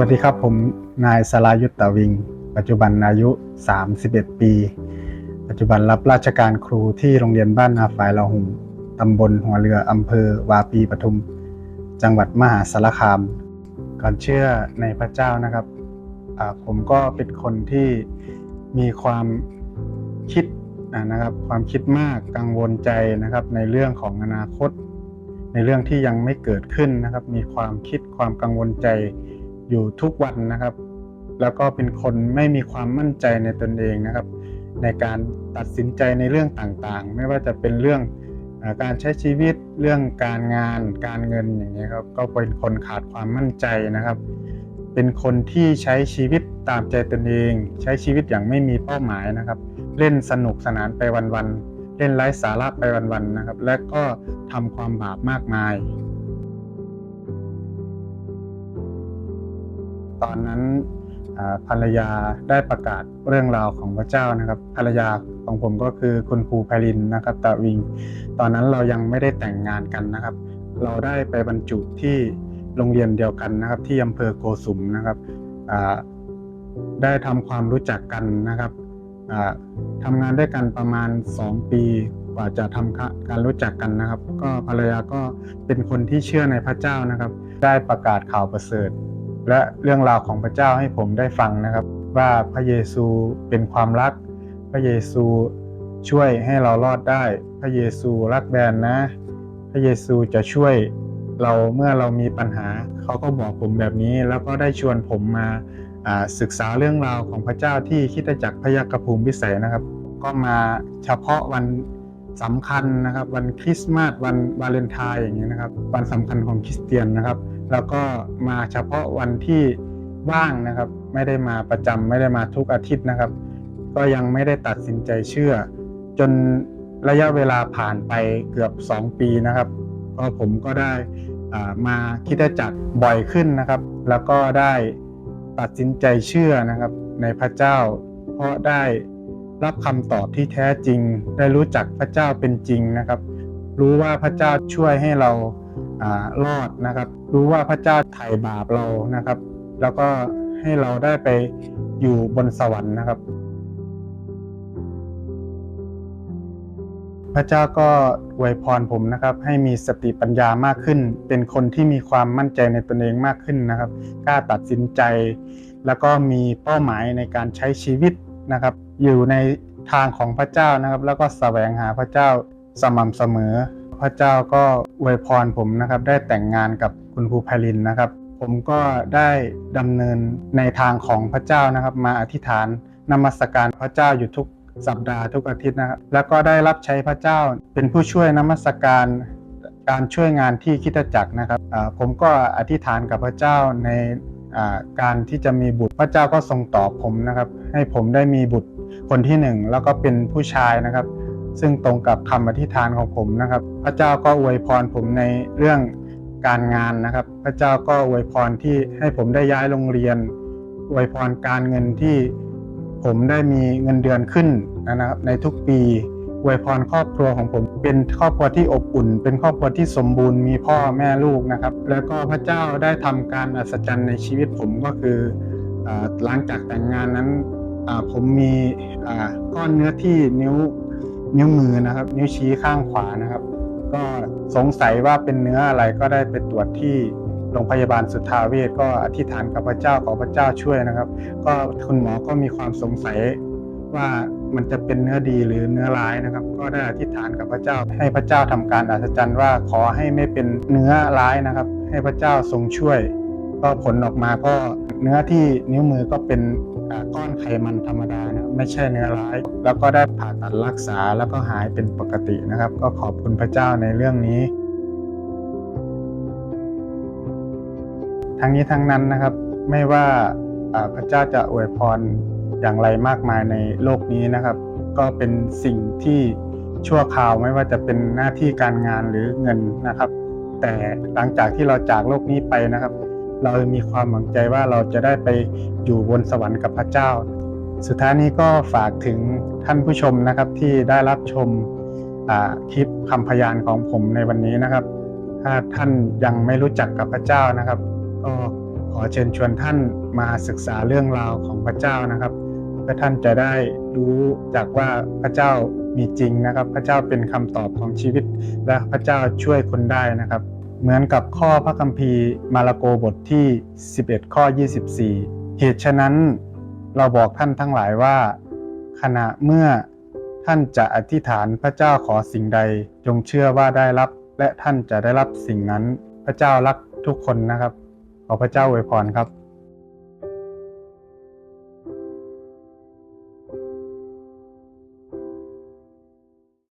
วัสดีครับผมนายสรายุทธตวิง ปัจจุบันอายุ 31 ปี ปัจจุบันรับราชการครูที่โรงเรียนบ้านนาฝายละหุงตำบลหัวเรืออำเภอวาปีปทุม จังหวัดมหาสารคาม ก่อนเชื่อในพระเจ้านะครับผมก็เป็นคนที่มีความคิดนะครับ ความคิดมากกังวลใจนะครับ ในเรื่องของอนาคต ในเรื่องที่ยังไม่เกิดขึ้นนะครับ มีความคิดความกังวลใจ อยู่ทุกวันนะครับ แล้วก็เป็นคนไม่มีความมั่นใจในตนเองนะครับ ในการตัดสินใจในเรื่องต่างๆ ไม่ว่าจะเป็นเรื่องการใช้ชีวิตเรื่องการงานการเงินอย่างนี้ครับก็เป็นคนขาดความมั่นใจนะครับ เป็นคนที่ใช้ชีวิตตามใจตนเอง ใช้ชีวิตอย่างไม่มีเป้าหมายนะครับ เล่นสนุกสนานไปวันๆเล่นไร้สาระไปวันๆนะครับ และก็ทำความบาปมากมาย ตอนนั้นภรรยาได้ประกาศเรื่องราวของพระเจ้านะครับ ภรรยาของผมก็คือคุณครูไพลินนะครับตะวิง ตอนนั้นเรายังไม่ได้แต่งงานกันนะครับ เราได้ไปบรรจุที่โรงเรียนเดียวกันนะครับ ที่อำเภอโกสุมนะครับได้ทำความรู้จักกันนะครับอ่าทำงานด้วยกันประมาณ 2 ปีกว่าจะทำการรู้จักกันนะครับ ก็ภรรยาก็เป็นคนที่เชื่อในพระเจ้านะครับ ได้ประกาศข่าวประเสริฐ และเรื่องราวของพระเจ้าให้ผมได้ฟังนะครับ ว่าพระเยซูเป็นความรัก พระเยซูช่วยให้เรารอดได้ พระเยซูรักแบนนะ พระเยซูจะช่วยเราเมื่อเรามีปัญหา เขาก็บอกผมแบบนี้ แล้วก็ได้ชวนผมมาศึกษาเรื่องราวของพระเจ้าที่คิดจักรพยัคฆภูมิพิสัยนะครับ ก็มาเฉพาะวัน สำคัญนะครับ วันคริสต์มาสวันวาเลนไทน์อย่างนี้ยนะครับ วันสำคัญของคริสเตียนนะครับ แล้วก็มาเฉพาะวันที่ว่างนะครับ ไม่ได้มาประจำไม่ได้มาทุกอาทิตย์นะครับ ก็ยังไม่ได้ตัดสินใจเชื่อ จนระยะเวลาผ่านไปเกือบ 2 ปีนะครับ ก็ผมก็ได้มาคิดจักรบ่อยขึ้นนะครับ แล้วก็ได้ตัดสินใจเชื่อนะครับในพระเจ้า เพราะได้ รับคำตอบที่แท้จริง ได้รู้จักพระเจ้าเป็นจริงนะครับ รู้ว่าพระเจ้าช่วยให้เราอารอดนะครับ รู้ว่าพระเจ้าไถ่บาปเรานะครับ แล้วก็ให้เราได้ไปอยู่บนสวรรค์นะครับ พระเจ้าก็อวยพรผมนะครับ ให้มีสติปัญญามากขึ้น เป็นคนที่มีความมั่นใจในตนเองมากขึ้นนะครับ กล้าตัดสินใจ แล้วก็มีเป้าหมายในการใช้ชีวิต นะครับ อยู่ในทางของพระเจ้านะครับ แล้วก็แสวงหาพระเจ้าสม่ำเสมอ พระเจ้าก็อวยพรผมนะครับ ได้แต่งงานกับคุณครูไพลินนะครับ ผมก็ได้ดำเนินในทางของพระเจ้านะครับ มาอธิษฐานนมัสการพระเจ้าอยู่ทุกสัปดาห์ทุกอาทิตย์นะครับ แล้วก็ได้รับใช้พระเจ้าเป็นผู้ช่วยนมัสการการช่วยงานที่คิดจักรนะครับผมก็อธิษฐานกับพระเจ้าใน การที่จะมีบุตรพระเจ้าก็ทรงตอบผมนะครับ ให้ผมได้มีบุตรคนที่หนึ่งแล้วก็เป็นผู้ชายนะครับ ซึ่งตรงกับคำอธิษฐานของผมนะครับ พระเจ้าก็อวยพรผมในเรื่องการงานนะครับ พระเจ้าก็อวยพรที่ให้ผมได้ย้ายโรงเรียนอวยพรการเงินที่ผมได้มีเงินเดือนขึ้นนะครับในทุกปี อวยพรครอบครัวของผม เป็นครอบครัวที่อบอุ่น เป็นครอบครัวที่สมบูรณ์มีพ่อแม่ลูกนะครับ แล้วก็พระเจ้าได้ทำการอัศจรรย์ในชีวิตผมก็คืออาหลังจากแต่งงานนั้นผมมีก้อนเนื้อที่นิ้วนิ้วมือนะครับ นิ้วชี้ข้างขวานะครับ ก็สงสัยว่าเป็นเนื้ออะไรก็ได้ไปตรวจที่โรงพยาบาลสุทธาเวชก็อธิษฐานกับพระเจ้าขอพระเจ้าช่วยนะครับ ก็คุณหมอก็มีความสงสัย ว่ามันจะเป็นเนื้อดีหรือเนื้อร้ายนะครับ ก็ได้อธิษฐานกับพระเจ้า ให้พระเจ้าทำการอัศจรรย์ว่าขอให้ไม่เป็นเนื้อร้ายนะครับ ให้พระเจ้าทรงช่วย ก็ผลออกมาก็เนื้อที่นิ้วมือก็เป็นก้อนไขมันธรรมดานะไม่ใช่เนื้อร้าย แล้วก็ได้ผ่าตัดรักษาแล้วก็หายเป็นปกตินะครับ ก็ขอบคุณพระเจ้าในเรื่องนี้ ทั้งนี้ทั้งนั้นนะครับไม่ว่าพระเจ้าจะอวยพร อย่างไรมากมายในโลกนี้นะครับ ก็เป็นสิ่งที่ชั่วคราวไม่ว่าจะเป็นหน้าที่การงานหรือเงินนะครับ แต่หลังจากที่เราจากโลกนี้ไปนะครับ เรามีความหวังใจว่าเราจะได้ไปอยู่บนสวรรค์กับพระเจ้า สุดท้ายนี้ก็ฝากถึงท่านผู้ชมนะครับที่ได้รับชมคลิปคำพยานของผมในวันนี้นะครับ ถ้าท่านยังไม่รู้จักกับพระเจ้านะครับ ก็ขอเชิญชวนท่านมาศึกษาเรื่องราวของพระเจ้านะครับ เพื่อท่านจะได้รู้จากว่าพระเจ้ามีจริงนะครับ พระเจ้าเป็นคำตอบของชีวิต และพระเจ้าช่วยคนได้นะครับ เหมือนกับข้อพระคัมภีร์มาระโกบทที่ 11 ข้อ 24 เหตุฉะนั้นเราบอกท่านทั้งหลายว่า ขณะเมื่อท่านจะอธิษฐานพระเจ้าขอสิ่งใด จงเชื่อว่าได้รับ และท่านจะได้รับสิ่งนั้น พระเจ้ารักทุกคนนะครับ ขอพระเจ้าอวยพรครับ